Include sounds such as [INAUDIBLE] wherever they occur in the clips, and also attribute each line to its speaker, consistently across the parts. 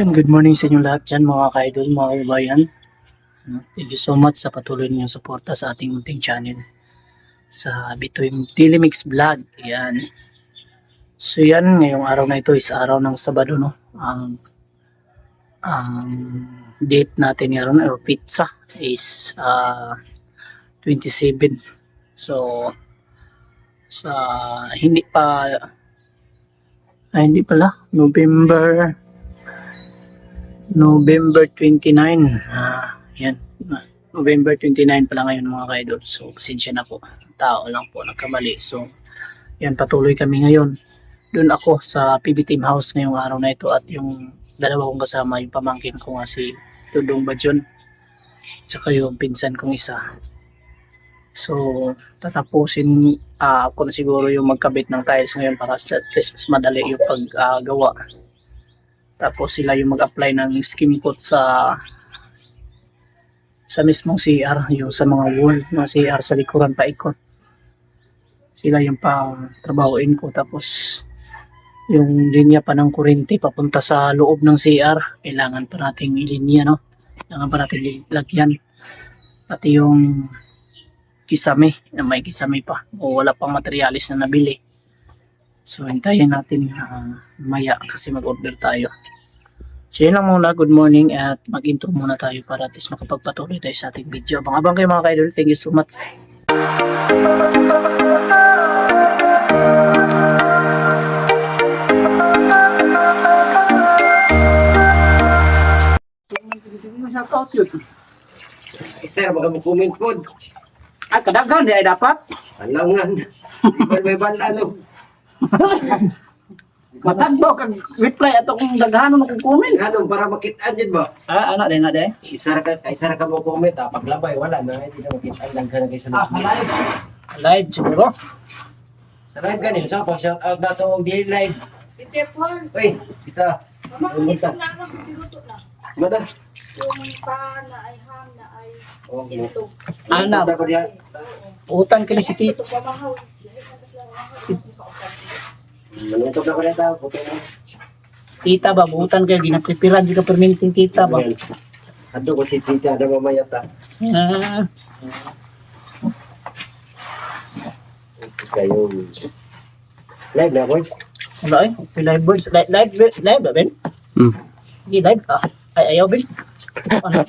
Speaker 1: Yan, good morning sa inyo lahat dyan mga ka-idol, mga kabayan. No, Thank you so much sa patuloy ninyong suporta sa ating munting channel sa Between Daily Mix Vlog. Yan. So yan, ngayong araw na ito is araw ng Sabado, no? Ang ang date natin ngayon, or pizza, is ah 27. So, sa hindi pa ay, hindi pala. November November 29. Ah, yan. Ah, November 29 pala ngayon mga ka-idol. So, pasensya na po. Tao lang po, nagkamali. So, yan, patuloy kami ngayon. Doon ako sa PB Team House ngayong araw na ito at yung dalawa kong kasama, yung pamangkin ko nga si Tudong Badyon. Tsaka yung pinsan kong isa. So, tatapusin ah, ako na siguro yung magkabit ng tiles ngayon para at least mas madali yung paggawa. Tapos sila yung mag-apply ng skim coat sa sa mismong CR, yung sa mga wall ng CR sa likuran paikot. Sila yung pang trabahoin ko. Tapos yung linya pa ng kuryente papunta sa loob ng CR, kailangan pa nating ilinya, no? Kailangan pa nating lagyan. Pati yung kisame, na may kisame pa. O wala pang materialis na nabili. So, hintayin natin ah, maya kasi mag-order tayo. So, yun lang muna. Good morning at mag-intro muna tayo para at least makapagpatuloy tayo sa ating video. Abang-abang kayo mga ka-idol. Thank you so much.
Speaker 2: Sir, baka mo comment po.
Speaker 1: Ay, kadaghan di ay dapat.
Speaker 2: Alangan. Ba may [LAUGHS] balano?
Speaker 1: Matagbo kag reply ato kung daghan mo kung comment.
Speaker 2: Ganun, para makitaan din ba?
Speaker 1: Ah, ana din na din.
Speaker 2: Isa ra ka, isa ra ka mo comment ha. Paglabay, wala na. Hindi na makitaan lang ka na kayo
Speaker 1: Ah,
Speaker 2: sa live.
Speaker 1: Live siguro.
Speaker 2: Sa live ganun. So, pag shout out na to, daily live. Uy, kita.
Speaker 3: Mama,
Speaker 2: Ano
Speaker 3: isang
Speaker 2: ba?
Speaker 3: lang ang piluto na.
Speaker 2: Mada.
Speaker 3: Yung pa na ay ham na ay
Speaker 2: diyan.
Speaker 1: utang kini si Tito.
Speaker 3: Ito Dahil ka
Speaker 2: ko na tao. Na.
Speaker 1: Tita ba, buutan kayo, ginapreparan, di ka perminting tita ba?
Speaker 2: Ando ko si Tita na mamaya ta.
Speaker 1: Ah,
Speaker 2: Kayo. Live na, boys.
Speaker 1: wala eh, may live birds, live, live, live ba, Ben?
Speaker 2: Hmm.
Speaker 1: Hindi live ka. Ay, ayaw, Ben. Ano?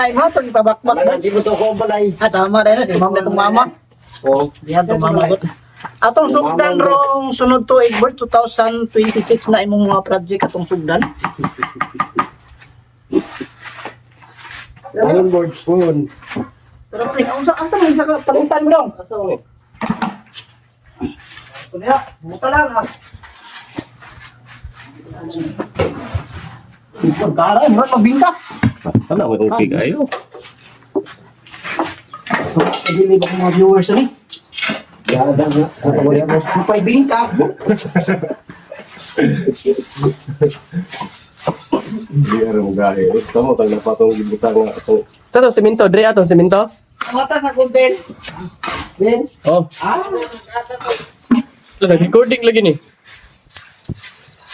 Speaker 1: Ay, mo, ito, ipabakbak,
Speaker 2: Wala,
Speaker 1: birds.
Speaker 2: di mo to ko balay.
Speaker 1: Ah, tama rin, si ma'am na itong mama.
Speaker 2: Oh.
Speaker 1: Diyan to mamagot. Atong sugdan rong sunod to Egbert 2026 na imong mga project atong sugdan.
Speaker 2: Ayun, board spoon.
Speaker 1: Pero pre, asa asa mo isa ka palitan mo dong.
Speaker 2: Asa mo? Kuya, buta lang ha.
Speaker 1: Pagkara, mo magbingka.
Speaker 4: Sana mo itong pig ayo.
Speaker 1: So, pagili ba mga viewers ani?
Speaker 2: Yan, yan, yan. Ano mo?
Speaker 1: Mapay bingka.
Speaker 4: Hindi na rin gahe. Ito mo, tag napatong gibutan nga ito.
Speaker 5: Ito to, simento. Dre, atong simento.
Speaker 1: Mata sa kuben. Ben.
Speaker 5: Oh.
Speaker 1: Ah,
Speaker 5: Ito, recording lagi ni.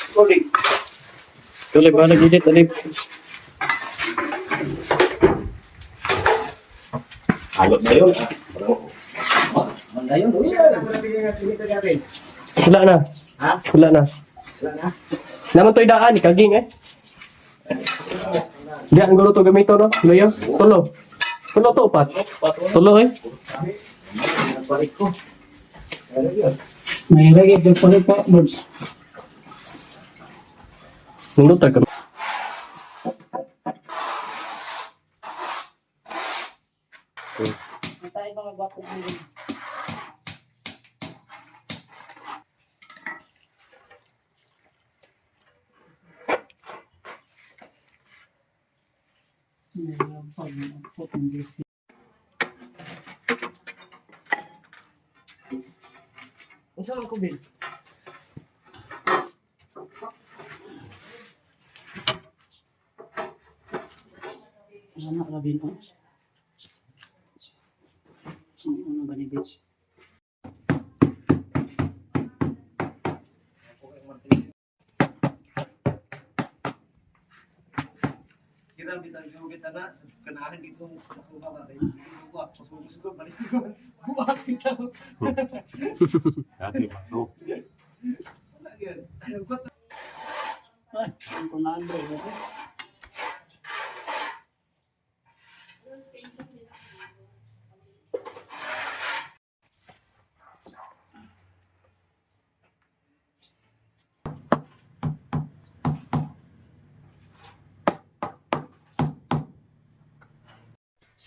Speaker 1: recording.
Speaker 5: Tuloy ba lagi dito,
Speaker 4: Halot na yun.
Speaker 2: Nga simito natin?
Speaker 5: Wala na.
Speaker 2: Ha?
Speaker 5: Wala na.
Speaker 2: Wala na.
Speaker 5: Naman to'y daan, ikaging eh. Di, ang gulo to gamito, no? Luyo? Tulo. Tulo to, upat. Tulo eh.
Speaker 2: Nagbalik ko. Yun?
Speaker 1: May lagi din po pa birds.
Speaker 5: Nindot ka.
Speaker 1: Tayo mga gwapo din.
Speaker 2: Unsa man ko bil?
Speaker 1: Anak na bin. Ang una ba ni Bitch?
Speaker 2: Kira bitang jugit ana sa kanahan dito masuka ba tayo. Buwak, masuka balik. Buwak kita.
Speaker 4: Dati pa to.
Speaker 2: Wala yan.
Speaker 1: Ay, ang kunado.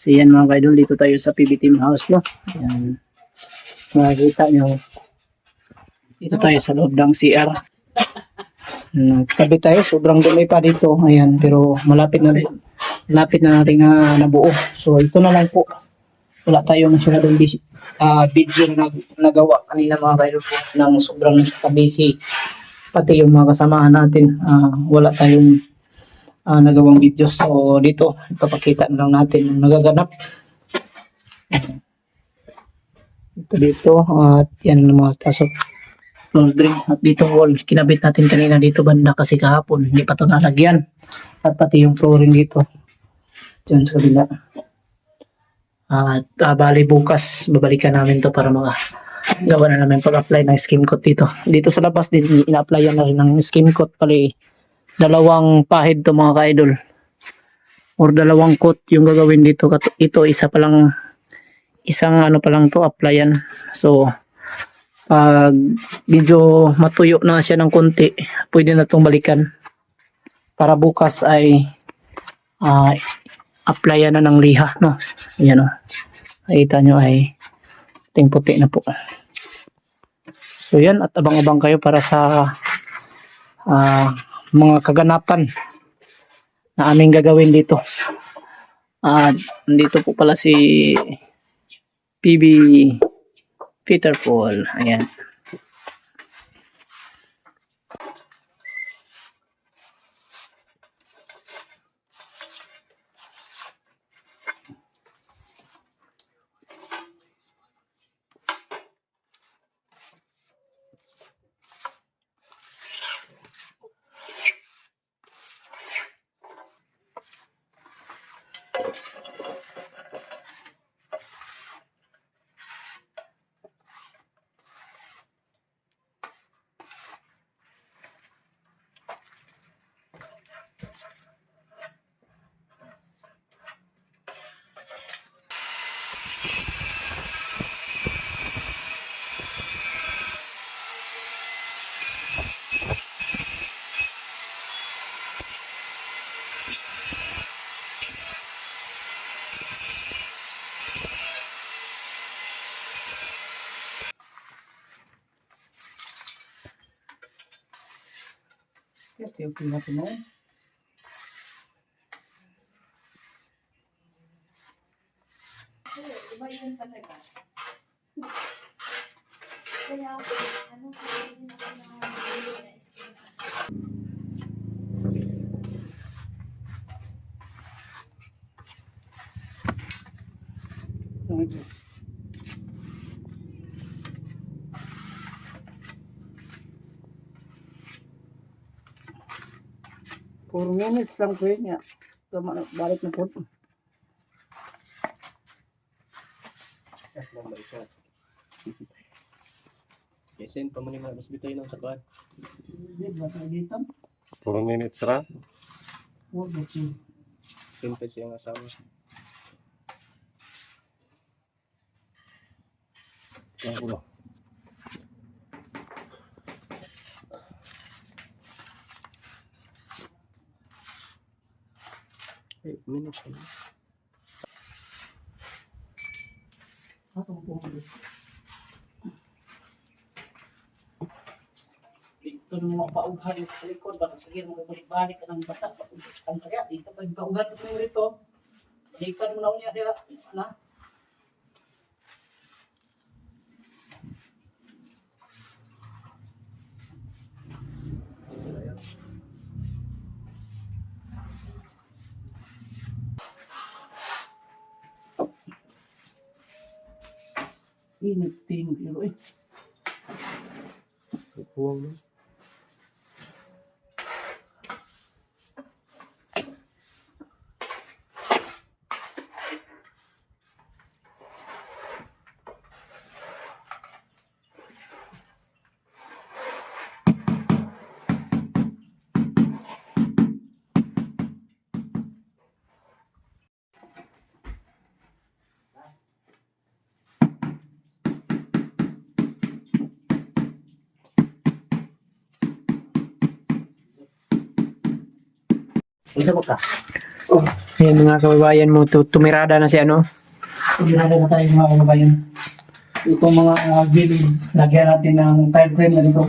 Speaker 1: So yan mga kaidol, dito tayo sa PB Team House, no? Yan. Makikita nyo. Dito tayo sa loob ng CR. Nagtabi tayo, sobrang dumi pa dito. Ayan, pero malapit na malapit na natin na nabuo. So ito na lang po. Wala tayong masyadong busy, ah video na nag- nagawa kanina mga kaidol po ng sobrang busy. Pati yung mga kasamahan natin, ah, wala tayong ah, nagawang video. So dito, ipapakita na lang natin yung nagaganap. Ito dito, at yan ang mga tasok laundry at dito wall kinabit natin kanina dito banda kasi kahapon hindi pa to nalagyan at pati yung flooring dito dyan sa kabila at ah, bali bukas babalikan namin to para mga gawa na namin pag-apply ng skim coat dito dito sa labas din ina-applyan na rin ng skim coat pali dalawang pahid to mga ka-idol or dalawang coat yung gagawin dito ito isa pa lang isang ano pa lang to applyan so pag medyo matuyo na siya ng konti, pwede na itong balikan. Para bukas ay uh, applyan na ng liha. No? Ayan o. Nakita nyo ay ting puti na po. So yan, at abang-abang kayo para sa ah, mga kaganapan na aming gagawin dito. At dito po pala si PB Peter Paul. Ayan. eu
Speaker 3: fui lá tomar. Kaya ako, ano, hindi ako na-stress. Thank you.
Speaker 1: 4 minutes lang po yun. Tama, balik na po.
Speaker 5: At lang ba isa? Kasi pa man yung mga gusto tayo ng sakuan.
Speaker 4: Minutes ra?
Speaker 1: Huwag ba siya?
Speaker 5: Simple siya
Speaker 4: ang asawa.
Speaker 5: Kaya ko minutes. ano?
Speaker 1: Ako po. Dito nung mga paughan yung sa likod, baka sige magabalik-balik ka ng bata. Ang kaya, dito pa yung paugan mo rito. Balikan mo na unya, di ba? Na? Init din. Pero eh.
Speaker 5: Huwag mo.
Speaker 1: Isa mo ka.
Speaker 5: Ayan mga kababayan mo, tu- tumirada na si ano.
Speaker 1: Sigurado na tayo mga kababayan. Itong mga uh, gilid, lagyan natin ng tile frame na dito.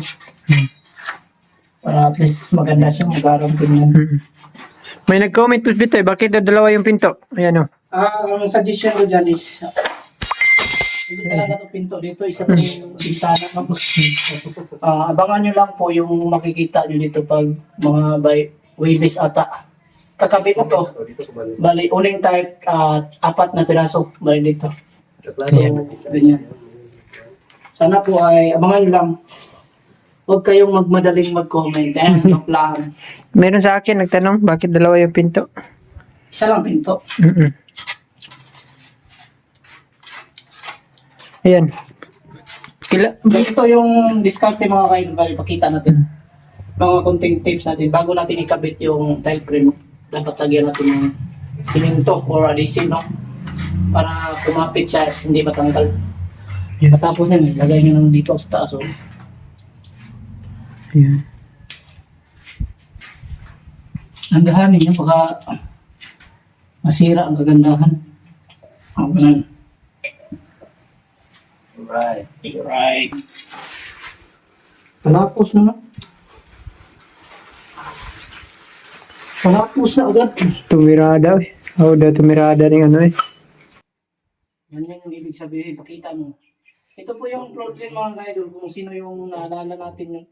Speaker 1: Para at least maganda siya, mag-aram din yan.
Speaker 5: Mm. May nag-comment po dito eh, bakit dalawa yung pinto? Ayan o.
Speaker 1: Ah, ang suggestion ko dyan is, hindi talaga ito pinto dito, isa po yung bisana. Ah, abangan nyo lang po yung makikita nyo dito pag mga by Webis ata. Kakabit na to. Bali, uling type, ah, apat na piraso. Bali dito. So, ganyan. Sana po ay abangan nyo lang. Huwag kayong magmadaling mag-comment. [LAUGHS] Eh, lang.
Speaker 5: Meron sa akin nagtanong, bakit dalawa yung pinto?
Speaker 1: Isa lang pinto.
Speaker 5: Mm-mm. Ayan. Kila,
Speaker 1: Ito yung discarte mga kayo. Bali, pakita natin. Mga konting tips natin. Bago natin ikabit yung tile frame, dapat lagyan natin ng siminto or adhesive, no? Para kumapit siya at hindi matanggal. Matapos yan, eh, lagay nyo nang dito sa taas. Oh.
Speaker 5: Ayan.
Speaker 1: Ang dahanin niya, baka masira ang kagandahan. Ang ganun. Right. Right. Palapos na na. Palapos na agad.
Speaker 5: Tumirada eh. Oh, daw tumirada ng ano eh.
Speaker 1: Yan yung ibig sabihin, pakita mo. Ito po yung problem mga idol, kung sino yung naalala natin yung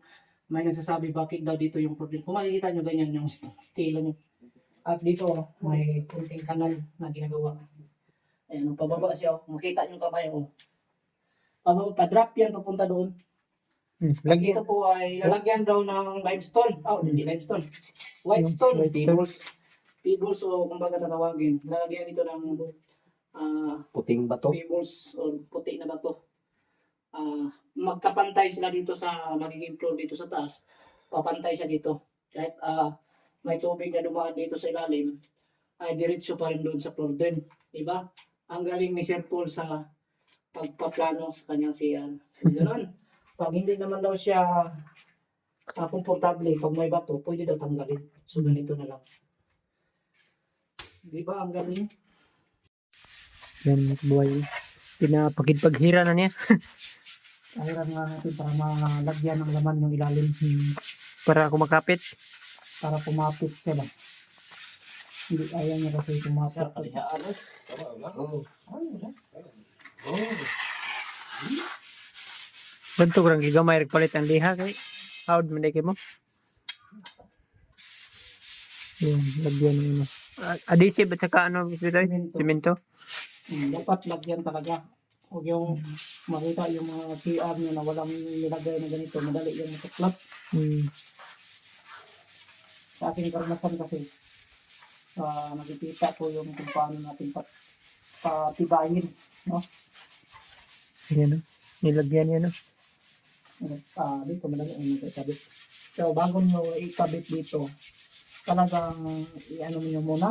Speaker 1: may nagsasabi bakit daw dito yung problem. Kung makikita nyo ganyan yung st- stilo nyo. At dito, may kunting kanal na ginagawa. Ayan, nung pababa siya, oh. makita nyo kamay oh. Pababa, pa-drop yan papunta doon.
Speaker 5: Hmm,
Speaker 1: Lagi ito po ay lalagyan daw ng limestone. Oh, hindi limestone. [LAUGHS] White stone,
Speaker 5: White stone.
Speaker 1: pebbles. Pebbles o kumbaga tatawagin. Lalagyan ito ng ah
Speaker 2: Puting bato.
Speaker 1: pebbles o puti na bato. Ah, magkapantay sila dito sa magiging floor dito sa taas. Papantay siya dito. Kahit ah, may tubig na dumaan dito sa ilalim, ay diretso pa rin doon sa floor drain. Diba? Ang galing ni Sir Paul sa pagpaplano sa kanyang CR. So, ganoon. Pag hindi naman daw siya ah, komportable pag may bato, pwede daw tanggalin. So, ganito na lang. Di ba? Ang galing.
Speaker 5: Yan kababayan. Pinapakidpaghira na niya. [LAUGHS]
Speaker 1: Ahiran nga natin para malagyan ng laman yung ilalim
Speaker 5: Hmm. Para kumakapit.
Speaker 1: para pumapit siya ba. Hindi ayaw niya kasi pumapit.
Speaker 5: Ganito kurang gigamay palit ang liha kay. Howd man kay mo. Yan, lagyan mo ano. Ah, Adhesive at saka ano?
Speaker 1: Simento.
Speaker 5: Simento.
Speaker 1: Hmm, dapat lagyan talaga. Huwag yung makita yung mga CR niyo na walang nilagay na ganito. Madali yung masuklap.
Speaker 5: Hmm.
Speaker 1: Sa ating karanasan kasi, uh, nakikita ko yung kung paano natin pat patibayin. No?
Speaker 5: Yan o. Nilagyan yan o.
Speaker 1: Ah, dito madali ang ikabit. So, bago nyo ikabit dito, talagang i-ano nyo muna,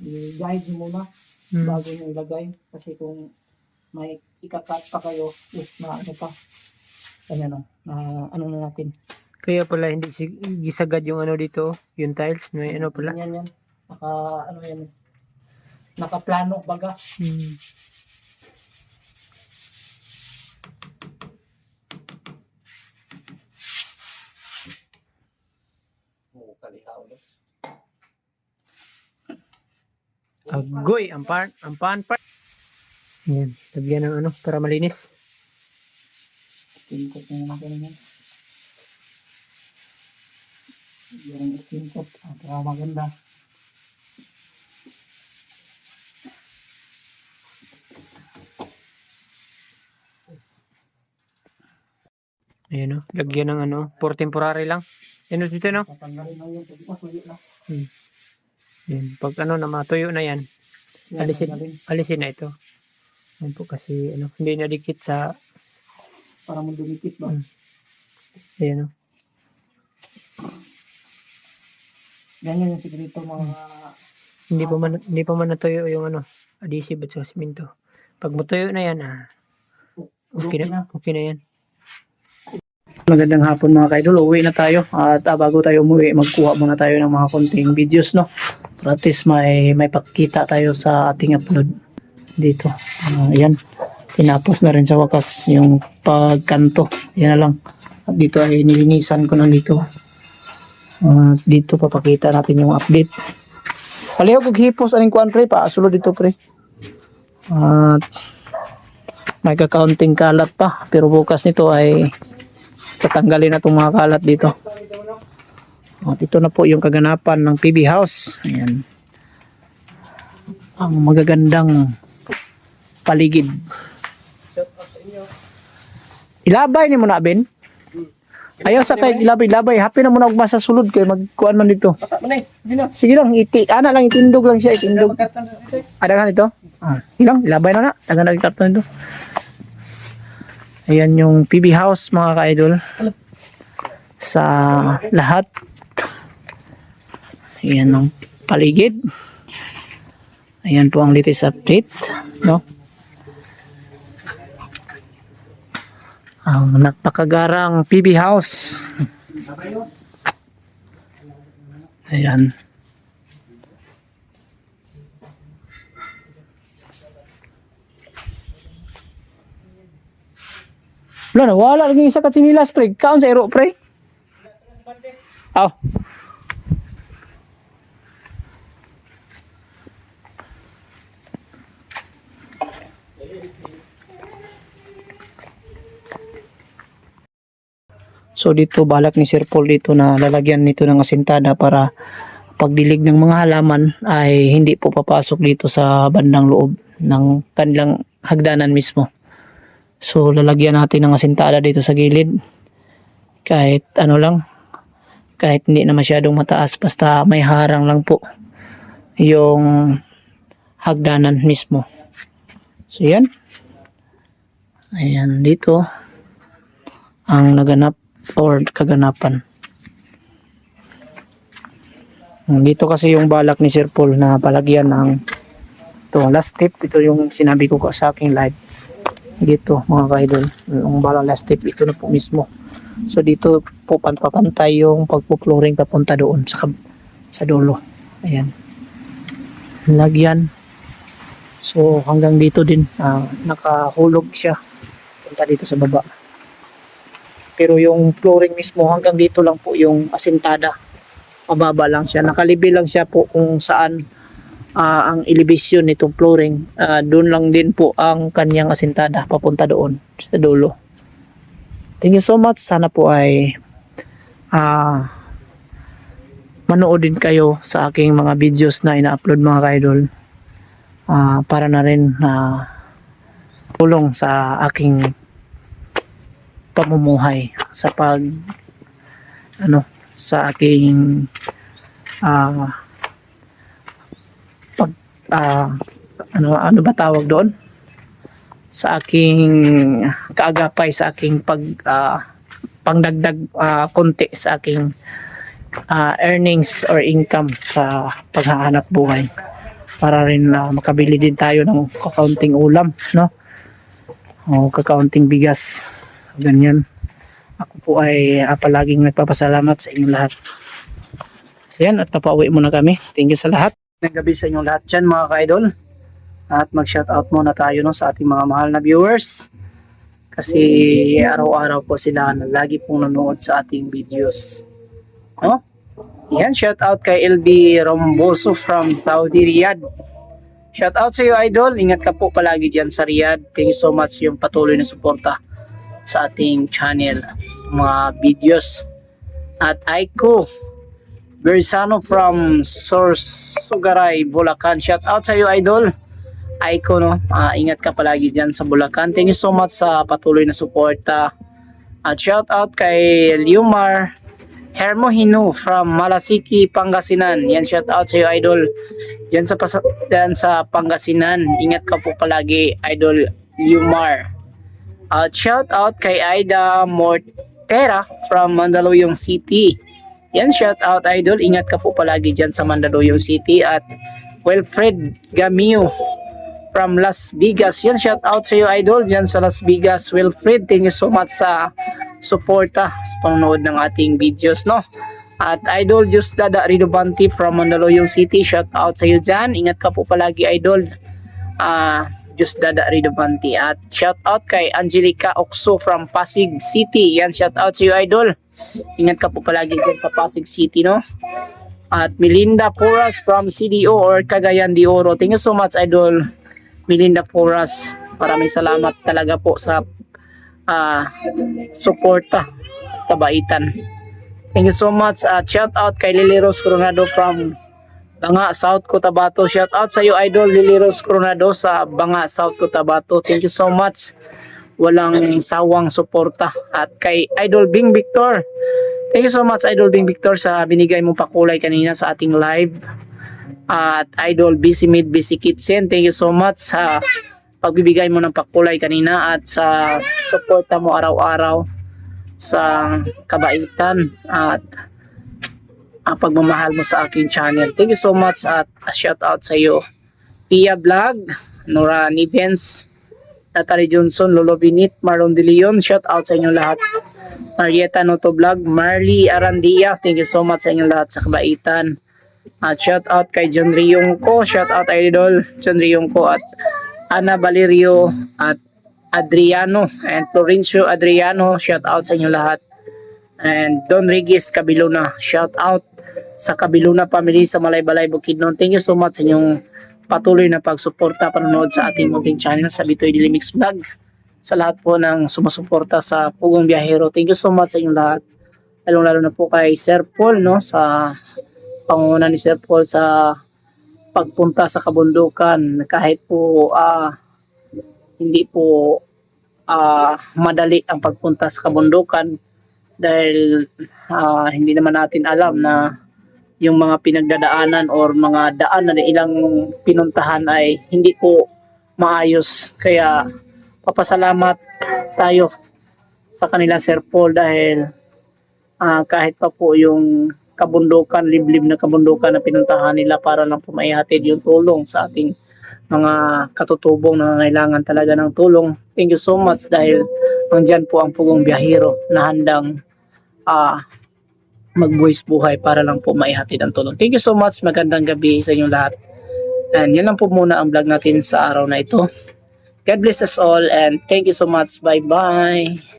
Speaker 1: i-guide nyo muna
Speaker 5: Hmm.
Speaker 1: bago nyo ilagay. Kasi kung may ikakat pa kayo, eh, na ano pa. Ano no, na ano na natin.
Speaker 5: Kaya pala hindi si gisagad yung ano dito, yung tiles, may ano pala.
Speaker 1: Yan yan. Naka, ano yan. Nakaplano baga.
Speaker 5: Hmm. Agoy, ang pan, ang pan part. Yan, lagyan ng ano, para malinis.
Speaker 1: Tingkot na natin yan. Yan ang tingkot. Ah, para maganda.
Speaker 5: Ayan o. Lagyan ng ano. For temporary lang. Yan o dito no.
Speaker 1: Tatanggalin na yung pagbukas, wala na.
Speaker 5: Yan. Pag ano na matuyo na yan.
Speaker 1: Yan,
Speaker 5: Alisin, alisin na ito. Yan po kasi ano. Hindi na dikit sa
Speaker 1: Para mo dumikit ba?
Speaker 5: Mm. ayan o.
Speaker 1: Ganyan yung sikreto mga
Speaker 5: Hindi pa man hindi pa man natuyo yung ano. Adhesive at sa simento. Pag matuyo na yan ah. Okay na. Okay na yan.
Speaker 1: Magandang hapon mga kaidol. Uwi na tayo. At ah, bago tayo umuwi, magkuha muna tayo ng mga konting videos, no? Para at least may, may pakita tayo sa ating upload dito. Ah, ayan. Tinapos na rin sa wakas yung pagkanto. Yan na lang. At dito ay nilinisan ko na dito. At dito papakita natin yung update. Paliho kog hipos aning kuan pre, paasulod dito pre. At may kakaunting kalat pa pero bukas nito ay tatanggalin na itong mga kalat dito. At ito na po yung kaganapan ng PB House. Ayan. Ang magagandang paligid. Ilabay ni mo na, Ben. Ayaw sa kay ilabay, ilabay. Happy na mo na ugma sa sulod kay magkuan man dito. Sige lang, iti, ana lang, itindog lang siya, itindog. Ada kan ito? Ah, ilang, ilabay na na. Dagan na karton ito. Ayan yung PB House mga ka-idol. Sa lahat. Ayan ang paligid. Ayan po ang latest update. No? Ang napakagarang PB House. Ayan. Wala na, wala lagi isa ka sinilas, pre. Kaon sa ero, pre. Aw. So dito balak ni Sir Paul dito na lalagyan nito ng asintada para pagdilig ng mga halaman ay hindi po papasok dito sa bandang loob ng kanilang hagdanan mismo. So lalagyan natin ng asintada dito sa gilid. Kahit ano lang, kahit hindi na masyadong mataas basta may harang lang po yung hagdanan mismo. So yan. Ayan dito ang naganap or kaganapan. Dito kasi yung balak ni Sir Paul na palagyan ng to last tip. Ito yung sinabi ko sa aking live. Dito mga kaidol yung balang last tip ito na po mismo. So dito po pan- papantay yung pagpo-flooring papunta doon sa sa dulo. Ayan. Lagyan. So hanggang dito din ah, nakahulog siya. Punta dito sa baba pero yung flooring mismo hanggang dito lang po yung asintada mababa lang siya nakalibi lang siya po kung saan ah, ang elevation nitong flooring, ah, doon lang din po ang kanyang asintada papunta doon sa dulo. Thank you so much. Sana po ay ah, manood din kayo sa aking mga videos na ina-upload mga kaidol Ah, para na rin na tulong sa aking pamumuhay sa pag ano sa aking ah ah, ano ano ba tawag doon? Sa aking kaagapay sa aking pag ah, pangdagdag ah, konti sa aking ah, earnings or income sa paghahanap buhay. Para rin na makabili din tayo ng kakaunting ulam no? O kakaunting bigas ganyan ako po ay ah, palaging nagpapasalamat sa inyong lahat yan at papauwi muna kami thank you sa lahat ng gabi sa inyong lahat dyan mga ka-idol. At mag-shoutout muna tayo no, sa ating mga mahal na viewers. Kasi araw-araw po sila na lagi pong nanonood sa ating videos. No? Yan, shoutout kay LB Romboso from Saudi Riyadh. Shoutout sa iyo idol. Ingat ka po palagi dyan sa Riyadh. Thank you so much yung patuloy na suporta sa ating channel. Mga videos. At Aiko Bersano from Sorsogaray, Bulacan. Shout out sa iyo, idol. Aiko, no? Ah, ingat ka palagi dyan sa Bulacan. Thank you so much sa patuloy na suporta At shout out kay Liumar Hermohino from Malasiki, Pangasinan. Yan shout out sa iyo idol. Diyan sa diyan sa Pangasinan. Ingat ka po palagi idol Liumar. At shout out kay Aida Mortera from Mandaluyong City. Yan shout out idol. Ingat ka po palagi diyan sa Mandaluyong City at Wilfred Gamio from Las Vegas. Yan, shout out sa iyo, idol, dyan sa Las Vegas. Wilfred, thank you so much sa suporta sa panonood ng ating videos, no? At idol, just Dada Ridobanti from Mandaluyong City, shout out sa iyo dyan. Ingat ka po palagi, idol. Ah, just Dada Ridobanti. At shout out kay Angelica Oxo from Pasig City. Yan, shout out sa iyo, idol. Ingat ka po palagi dyan sa Pasig City, no? At Melinda Porras from CDO or Cagayan de Oro. Thank you so much, idol. Melinda Porras. Maraming salamat talaga po sa ah suporta kabaitan. Thank you so much at shout out kay Lily Rose Coronado from Banga, South Cotabato. Shout out sa iyo idol Lily Rose Coronado sa Banga, South Cotabato. Thank you so much. Walang sawang suporta at kay Idol Bing Victor. Thank you so much Idol Bing Victor sa binigay mong pakulay kanina sa ating live at Idol Busy Mid Busy Kitchen. Thank you so much sa pagbibigay mo ng pakulay kanina at sa suporta mo araw-araw sa kabaitan at ang pagmamahal mo sa aking channel. Thank you so much at a shout out sa iyo. Tia Vlog, Nora Nivens, Natalie Johnson, Lolo Binit, Marlon De Leon, shout out sa inyo lahat. Marieta Noto Vlog, Marley Arandia, thank you so much sa inyo lahat sa kabaitan. At shout out kay John Riyongko, shout out idol John Riyongko at Ana Valerio at Adriano and Florencio Adriano, shout out sa inyo lahat. And Don Regis Cabiluna, shout out sa Cabiluna family sa Malaybalay Bukidnon. Thank you so much sa inyong patuloy na pagsuporta panonood sa ating munting channel sa Bitoy Dilimix Vlog. Sa lahat po ng sumusuporta sa Pugong Biyahero. Thank you so much sa inyong lahat. Lalong lalo na po kay Sir Paul no sa panguna ni Sir Paul sa pagpunta sa kabundukan kahit po ah, hindi po ah, madali ang pagpunta sa kabundukan dahil ah, hindi naman natin alam na yung mga pinagdadaanan or mga daan na ilang pinuntahan ay hindi po maayos kaya papasalamat tayo sa kanila Sir Paul dahil ah, kahit pa po yung kabundukan, liblib na kabundukan na pinuntahan nila para lang po yung tulong sa ating mga katutubong na nangailangan talaga ng tulong. Thank you so much dahil andyan po ang pugong biyahero na handang ah magbuwis buhay para lang po maihatid ang tulong. Thank you so much. Magandang gabi sa inyong lahat. And yan lang po muna ang vlog natin sa araw na ito. God bless us all and thank you so much. Bye-bye.